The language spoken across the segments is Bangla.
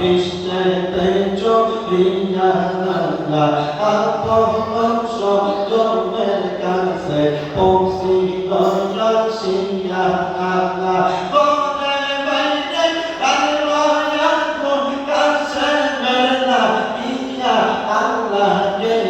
বিশ্বতে চোরিয়া নানা আত্মহংস জন্মের কাছে পৌঁছি গঙ্গা সিয়া নানা Allah, yeah.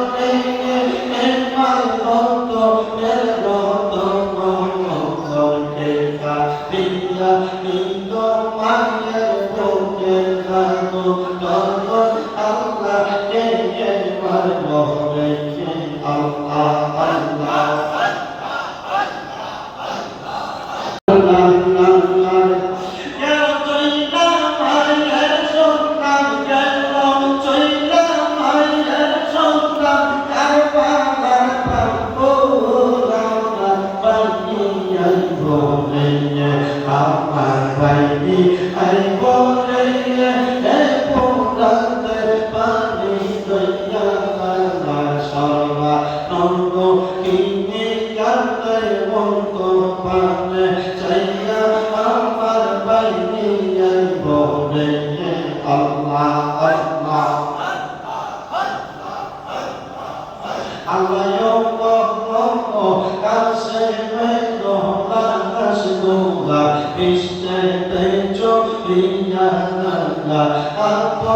uh, Krishna Tejo Vijayana Apo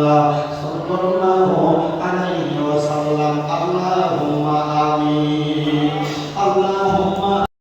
আল্লাহ